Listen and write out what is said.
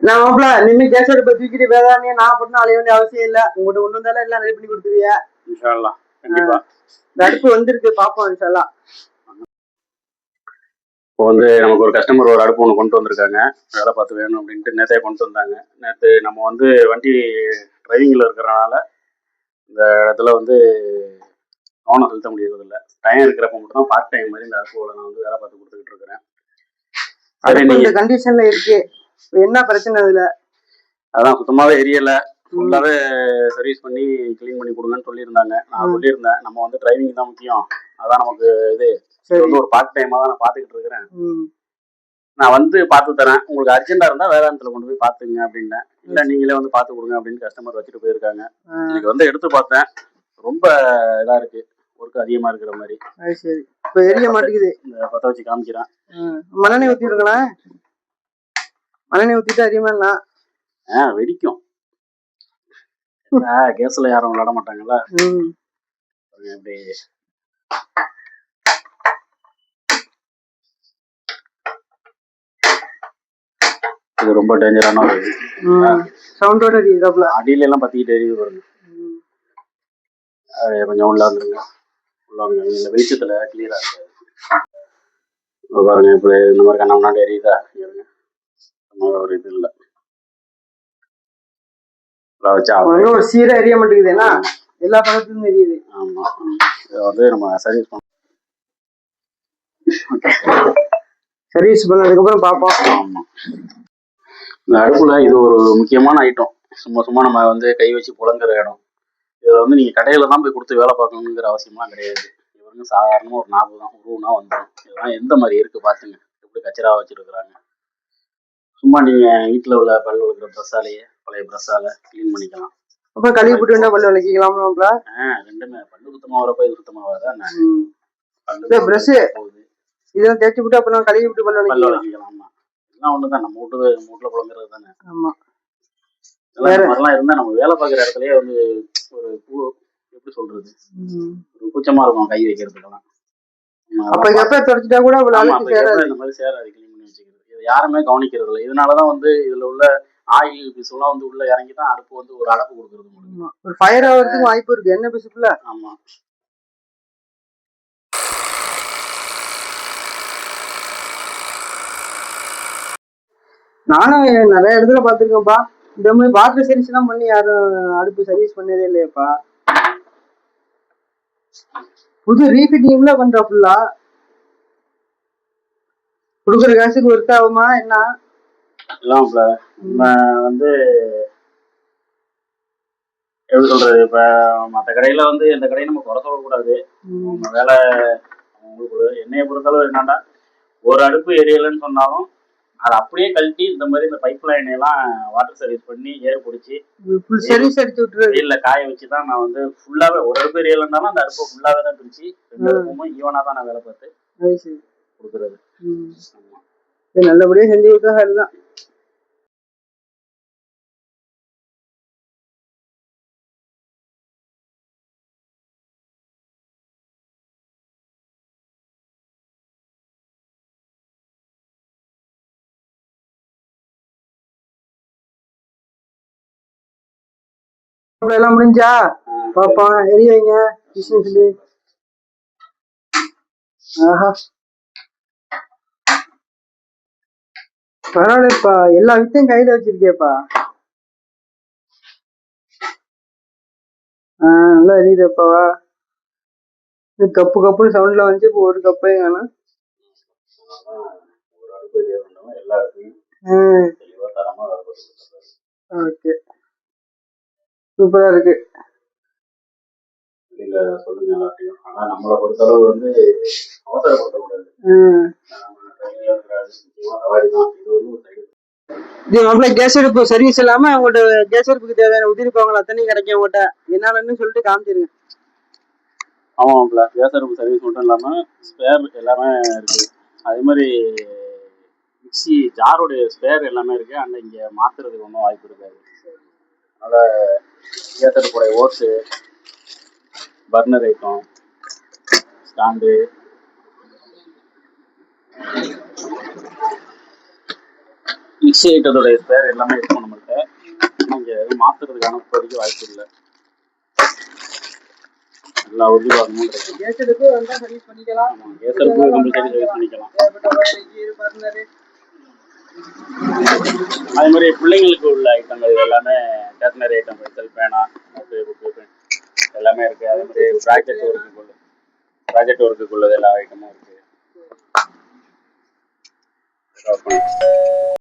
நான் மாப்பிள நின்று கேஸ் அடுப்பை தூக்கிட்டு வேதாமே நான் போட்டு அலைய வேண்டிய அவசியம் இல்ல. உங்கள்கிட்ட ஒண்ணு வந்தாலும் எல்லாம் ரெடி பண்ணி கொடுத்துருவியா. இன்ஷால்லா கண்டிப்பா. அடுப்பு வந்திருக்கு பாப்போம் இன்ஷால்லாம் இப்போ வந்து நமக்கு ஒரு கஸ்டமர் ஒரு அடுப்பு ஒன்று கொண்டு வந்திருக்காங்க. வேலை பார்த்து வேணும் அப்படின்ட்டு நேற்றே கொண்டு வந்தாங்க. நேற்று நம்ம வந்து வண்டி டிரைவிங்கில் இருக்கிறனால இந்த இடத்துல வந்து கவனம் செலுத்த முடியறது இல்லை. டைம் இருக்கிறப்ப மட்டும் தான் பார்ட் டைம் மாதிரி இந்த அடுப்புகளை நான் வந்து வேலை பார்த்து கொடுத்துக்கிட்டு இருக்கிறேன். சரி அடுப்பு நீங்க இந்த கண்டிஷன்ல இருக்கு. இப்ப என்ன பிரச்சனை அதுல அதான் சுத்தமாவே எரியல. ஃபுல்லாவே சர்வீஸ் பண்ணி க்ளீன் பண்ணி கொடுங்கன்னு சொல்லியிருந்தாங்க. நான். சொல்லியிருந்தேன். நம்ம வந்து டிரைவிங் தான் முக்கியம். அதான் நமக்கு இது. வந்து ஒரு பார்ட் டைமா தான் நான் பார்த்துக்கிட்டு இருக்கிறேன். நான் வந்து பார்த்து தரேன். உங்களுக்கு அர்ஜென்ட்டா இருந்தா வேதாந்தத்துல கொண்டு போய் பார்த்துங்க அப்படின்னேன். இல்ல நீங்களே வந்து பார்த்து கொடுங்க அப்படின்னு கஸ்டமர் வச்சுட்டு போயிருக்காங்க. ஆ, இன்னைக்கு வந்து எடுத்து பார்த்தேன். ரொம்ப இதா இருக்கு. ஒர்க் அதிகமா இருக்கிற மாதிரி. சரி. இப்ப எரிய மாட்டேங்குது. இந்த பத்த வச்சு காமிக்கிறேன். மண்ணெண்ணெய் ஊத்தி விடுங்களேன் மண்ணெண்ணெய் ஊத்திட்டு அறியுமா ஆ வெடிக்கும். கேஸ்ல யாரும் விளையாட மாட்டாங்கல்ல இது ரொம்ப டேஞ்சரான ஒரு சவுண்டோட எரியுதாப்ல அடியில எல்லாம் பத்திக்கிட்டு எரியுது பாருங்க. கொஞ்சம் உள்ள வந்துருங்க. உள்ள வந்துருங்க. இந்த வெளிச்சத்துல கிளியரா இருக்கு. பாருங்க இப்படி இந்த மாதிரி கண்ணா முன்னாடி எரியுதா? இருங்க ஒரு இது இல்லை. ஒரு சீரா எரிய மாட்டேங்குது. என்ன எல்லா பக்கத்துலயும் எரியுது. ஆமா இதை வந்து நம்ம சர்வீஸ் பண்ண சர்வீஸ் பண்ணதுக்கு அப்புறம் பாப்போம். ஆமா. இந்த அடுப்புல இது ஒரு முக்கியமான ஐட்டம் சும்மா சும்மா நம்ம வந்து கை வச்சு புழங்குற இடம். இதில் வந்து நீங்க கடையில தான் போய் கொடுத்து வேலை பார்க்கணுங்கிற அவசியம்லாம் கிடையாது. இவருங்க சாதாரணமா ஒரு நாற்பது தான் உருவுனா வந்துடும் இதெல்லாம் எந்த மாதிரி இருக்கு பாத்துங்க. எப்படி கச்சரா வச்சிருக்கிறாங்க. சும்மா நீங்க வீட்டுல உள்ள பல் விளக்குற ப்ரெஸ்ஸாலேயே பழைய ப்ரெஸ்ஸால க்ளீன் பண்ணிக்கலாம். அப்ப கழுவி போட்டு வேணா பல்லு விளக்கிக்கலாம்ல ஆஹ் ரெண்டுமே. பல்லு சுத்தமா வரப்போ இது சுத்தமா வராதா. என்ன? ம். பல்லு. போகுது இதெல்லாம் தேய்ச்சி விட்டு அப்புறம் கழுவி விட்டு பல்லு பல்லு விளக்கிக்கலாம் விளக்கிக்கலாம் ஆமா. எல்லாம் ஒண்ணுதான். நம்ம வீட்டு வீட்டுல புழங்குறது தானே. ஆமா. மாதிரிலாம் இருந்தா நம்ம வேலை பார்க்குற இடத்துலயே வந்து ஒரு பூ எப்படி சொல்றது. ஒரு கூச்சமா இருக்கும் கை வைக்கிறதுக்கெல்லாம். நம்ம அப்ப எப்ப தொடச்சிட்டா கூட எப்ப இந்த மாதிரி சேராது க்ளீன் பண்ணி வச்சுக்கிறது இது யாருமே கவனிக்கிறது இல்லை. இதனாலதான் வந்து இதுல உள்ள ஆயில் பீஸ் எல்லாம் வந்து உள்ள இறங்கி தான் அடுப்பு வந்து ஒரு அடப்பு கொடுக்கறது முடியும். ஒரு ஃபயர் ஆகிறதுக்கு வாய்ப்பு இருக்கு. என்ன பிசுப்புல ஆமா. நானும் நிறைய இடத்துல பாத்திருக்கேன்ப்பா இந்த மாதிரி வாட்டர் சர்வீஸ் எல்லாம் பண்ணி யாரும் அடுப்பு சர்வீஸ் பண்ணதே இல்லையப்பா. புது ரீஃபிட்டிங்ல பண்றா ஃபுல்லா கொடுக்குற காசுக்கு ஒர்க் ஆகுமா என்ன வந்து எப்படி சொல்றது? இப்ப மத்த கடையில வந்து எந்த கடையும் நம்ம குறை சொல்லக்கூடாது. வேலை அவங்களுக்கு என்னைய பொறுத்தளவு என்னன்னா ஒரு அடுப்பு எரியலைன்னு சொன்னாலும் அதை அப்படியே கழட்டி இந்த மாதிரி இந்த பைப் லைன் எல்லாம் வாட்டர் சர்வீஸ் பண்ணி ஏர் பிடிச்சி சர்வீஸ் அடிச்சு விட்டுறது வெயில்ல காய வச்சு தான் நான் வந்து ஃபுல்லாவே ஒரு அடுப்பு எரியலைன்னாலும் அந்த அடுப்பை ஃபுல்லாவே தான் பிரிச்சு ரெண்டு அடுப்பும் ஈவனா தான் நான் வேலை பார்த்து. கொடுக்கறது. நல்லபடியா செஞ்சு கொடுத்தா அதுதான் எல்லாம் முடிஞ்சா பாப்பா எரிய வைங்க ஆஹா. பரவாயில்லப்பா. எல்லா வித்தையும் கையில வச்சிருக்கேப்பா ஆ நல்லா எரியுதப்பாவா இது கப்பு கப்புன்னு சவுண்ட்ல வந்துச்சு. இப்போ ஒரு கப்பே கொடுக்குறது ஓகே. சூப்பரா இருக்கு. சொல்லுங்க ஆனா நம்மளை பொறுத்தளவு வந்து அவசரப்படுத்தக்கூடாது. இது ஒரு இது கேஸ் எடுப்பு சர்வீஸ் இல்லாம உங்கள்ட்ட கேஸ் எடுப்புக்கு தேவையான உதிரி பாவங்கள் அத்தனையும் கிடைக்கும் உங்கள்கிட்ட என்னாலன்னு சொல்லிட்டு காமிச்சிருங்க. ஆமாம்ல கேஸ் அடுப்பு சர்வீஸ் மட்டும் இல்லாம ஸ்பேர் எல்லாமே இருக்கு. அதே மாதிரி மிக்சி ஜாருடைய ஸ்பேர் எல்லாமே இருக்கு. ஆனால் இங்க மாத்துறதுக்கு ஒன்றும் வாய்ப்பு இருக்காது. அதனால கேஸ் அடுப்புடைய ஓட்டு பர்னர் ஐட்டம் ஸ்டாண்டு மிக்ஸி ஐட்டத்தோட ஸ்பேர் எல்லாமே இருக்கும் நம்மள்ட்ட. இங்கே எதுவும் மாற்றுறதுக்கான இப்போதைக்கு வாய்ப்பு இல்லை. எல்லா உறுதிவாதமும் கிடைக்கும் கேஸ் அடுப்பு வந்தா சர்வீஸ் பண்ணிக்கலாம். ஆமாம் கேசருக்கு கம்பல்சரி சர்வீஸ் பண்ணிக்கலாம். அதே மாதிரி பிள்ளைங்களுக்கு உள்ள ஐட்டங்கள் எல்லாமே ஸ்டேஷனரி ஐட்டம் பென்சில் பேனா எல்லாமே இருக்குது அதே மாதிரி ப்ராஜெக்ட் ஒர்க்குக்குள்ள ப்ராஜெக்ட் ஒர்க்குக்குள்ளது எல்லா ஐட்டமும் இருக்குது Tchau,